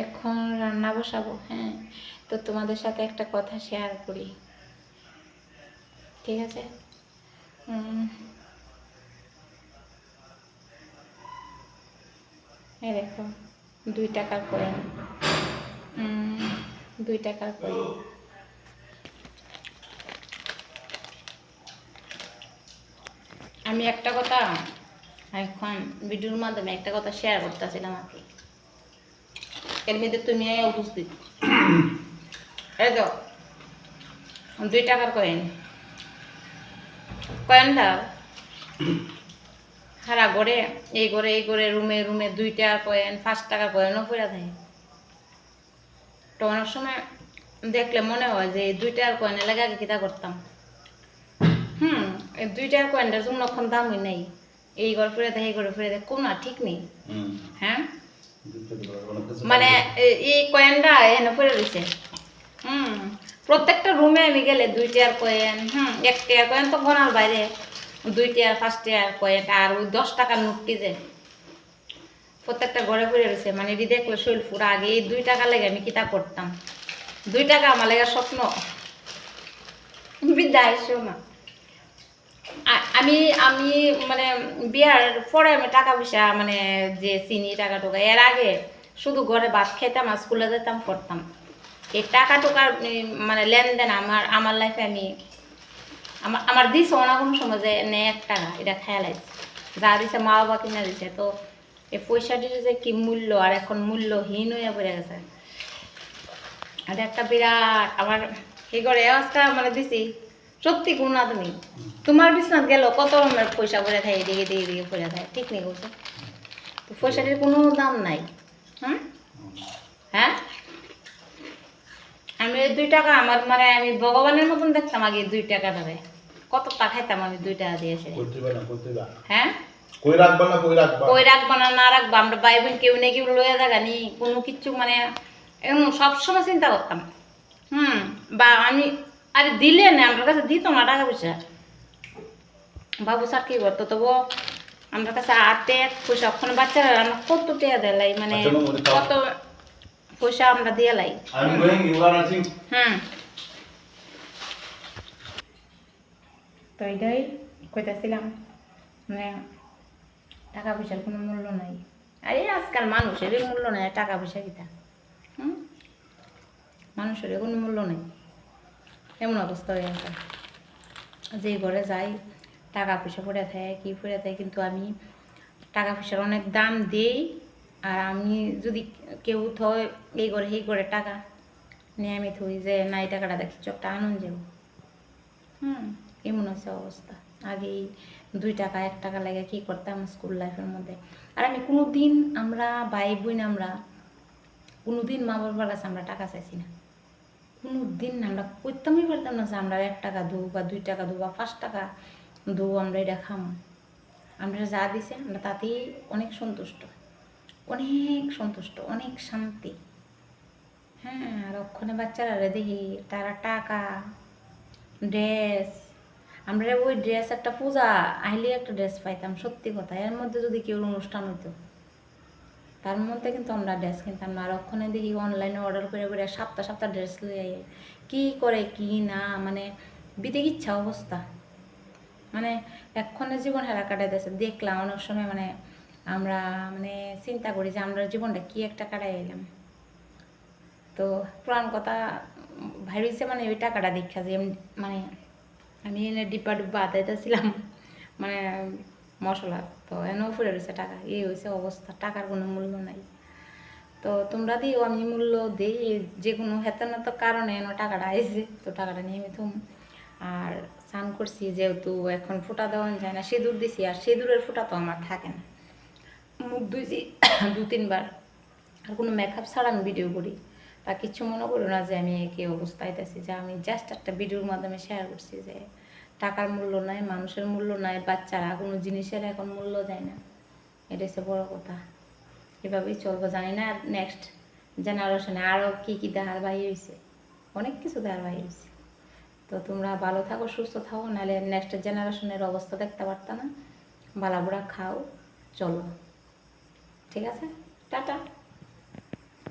এখন রান্না বসাবো? হ্যাঁ তো তোমাদের সাথে একটা কথা শেয়ার করি। ঠিক আছে? দেখো, দুই টাকার কয়েন দুই টাকার কয়েন আমি একটা কথা, এখন ভিডিওর মাধ্যমে একটা কথা শেয়ার করতেছিলাম আর কি। এর মধ্যে তুমি উপস্থিত। এই তো দুই টাকার কয়েন কয়েনটা হারা ঘরে এই ঘরে এই ঘরে রুমে রুমে দুই টাকার কয়েন পাঁচ টাকার কয়েনও পড়ে থাকে তো অনেক সময় দেখলে মনে হয় যে এই দুই টাকার কয়েনের লাগে আগে কিতা করতাম। হুম এই দুই টাকার কয়েনটার জন্য এখন দামই নেই। এই ঘরে ফিরে দেয় এই ঘরে ফিরে দেয় কোন না ঠিক নেই। হ্যাঁ? মানে এই কয়েনটা এনে পড়ে রয়েছে। হুম, প্রত্যেকটা রুমে আমি গেলে দুই টিয়ার কয়েন হুম, এক টিয়ার কয়েন তো গনার বাইরে। দুই টিয়ার পাঁচ টিয়ার কয়েন আর ওই দশ টাকার নোটটি যে? প্রত্যেকটা ঘরে পড়ে রয়েছে। মানে এটি দেখলে শরীর পুরো আগে এই দুই টাকা লেগে আমি কিতা করতাম দুই টাকা আমার লেগে স্বপ্ন। বিদ্যায় না আ- আমি আমি মানে বিয়ার পরে আমি টাকা পয়সা মানে যে চিনি টাকা টুকা এর আগে শুধু ঘরে ভাত খেতাম আর স্কুলে যেতাম, পড়তাম। এই টাকা টুকার মানে লেনদেন আমার আমার লাইফে আমি আমার আমার দিছে না কোনো সময় যে নে এক টাকা, এটা খেয়াল আছে যা দিছে মা বাবা কিনা দিছে, তো এই পয়সাটির যে কি মূল্য, আর এখন মূল্যহীন হয়ে পড়ে গেছে। আর একটা বিরাট, আমার কি করে অবস্থা মানে দিছি? সত্যি গুণা তুমি তোমার বিছনাত গেল কত রকমের পয়সা পড়ে থাকে এদিকে এদিকে এদিকে পড়ে থাকে ঠিক নেই বলছো? তো পয়সাটির কোনো দাম নাই হুম? হ্যাঁ? আমি ওই দুই টাকা আমার মানে আমি ভগবানের মতন দেখতাম আগে দুই টাকা টাকাটারে কত টা খাইতাম আমি দুই টাকা দিয়েছে হ্যাঁ? কই রাখবা না কই রাখবা? কই রাখব না না রাখব আমরা ভাই বোন কেউ না কেউ লয়ে থাকা নি কোনো কিছু মানে এমন সবসময় চিন্তা করতাম। হুম বা আমি আরে দিলে না আমার কাছে দিত না টাকা পয়সা। বাবু স্যার কি করতো তবু? আমার কাছে আটে পয়সা ওখানে বাচ্চারা আমরা কত টেয়া দেয় মানে। কত পয়সা আমরা দিয়ে লাই। হুম। তো এটাই কইতাছিলাম মানে টাকা পয়সার কোনো মূল্য নাই। আরে আজকাল মানুষের মূল্য নাই টাকা পয়সা কিটা হুম? মানুষের কোনো মূল্য নেই। এমন অবস্থা হয়ে গেছে যে ঘরে যাই, টাকা পয়সা পড়ে থাকে, কি পড়ে থাকে, কিন্তু আমি টাকা পয়সার অনেক দাম দেই, আর আমি যদি কেউ থয় এই করে সেই করে টাকা, নিয়ে আমি থই যে, না, এই টাকাটা দেখি চোখটা আনন্দ যাব হুম এমন হচ্ছে অবস্থা? আগে এই দুই টাকা, এক টাকা লাগে, কি করতাম স্কুল লাইফের মধ্যে? আর আমি কোনো দিন আমরা ভাই বোন আমরা কোনো দিন মা বাবার কাছে আমরা টাকা চাইছি না। কোনো দিন না আমরা করতামই পারতাম না যে আমরা এক টাকা দু বা দুই টাকা দু বা পাঁচ টাকা দু আমরা এটা খাম। আমরা যা দিছে আমরা তাতেই অনেক সন্তুষ্ট। অনেক সন্তুষ্ট, অনেক শান্তি। হ্যাঁ আর ওখানে বাচ্চারা দেখি, তারা টাকা ড্রেস আমরা ওই ড্রেস একটা পূজা আইলে একটা ড্রেস পাইতাম, সত্যি কথা। এর মধ্যে যদি কেউ অনুষ্ঠান হতো তার মধ্যে কিন্তু আমরা ড্রেস কিনতাম না। আর ওখানে দেখি অনলাইনে অর্ডার করে করে সপ্তাহ সপ্তাহ ড্রেস লিয়ে কি করে, কি না মানে বিতে ইচ্ছা অবস্থা। মানে এক্ষণে জীবন হেরা কাটাইতেছে দেখলাম অনেক সময় মানে আমরা মানে চিন্তা করি যে আমরা জীবনটা কি একটা কাটাই এলাম। তো পুরান কথা ভাইছে মানে ওই টাকাটা দেখা যে মানে আমি এনে ডিব্বা ডিব্বা আদাইতেছিলাম মানে মশলা, তো এনেও ফুরে রয়েছে টাকা। এই হয়েছে অবস্থা, টাকার কোনো মূল্য নাই। তো তোমরা দিও, আমি মূল্য দিই যে কোনো হেতন তো কারণে এনে টাকাটা আইছে, তো টাকাটা নিয়ে আমি আর স্নান করছি, যেহেতু এখন ফোঁটা দেওয়া যায় না, সিঁদুর দিছি, আর সিঁদুরের ফোঁটা তো আমার থাকে না। মুখ ধুইছি দু তিনবার। আর কোনো মেকআপ ছাড়া আমি ভিডিও করি। তা কিছু মনে করো না যে আমি কি অবস্থায় আছি যে আমি জাস্ট একটা ভিডিওর মাধ্যমে শেয়ার করছি যে টাকার মূল্য নাই, মানুষের মূল্য নাই, বাচ্চারা কোনো জিনিসের এখন মূল্য দেয় না। এটা হচ্ছে বড় কথা। এভাবেই চলবো, জানি না নেক্সট জেনারেশনে আরও কী কী দেখার বাহির হয়েছে অনেক কিছু দেখার বাহির হয়েছে তো তোমরা ভালো থাকো, সুস্থ থাকো, নাহলে নেক্সট জেনারেশনের অবস্থা দেখতে পারতা না। বালাবুড়া খাও, চলো। ঠিক আছে? টাটা।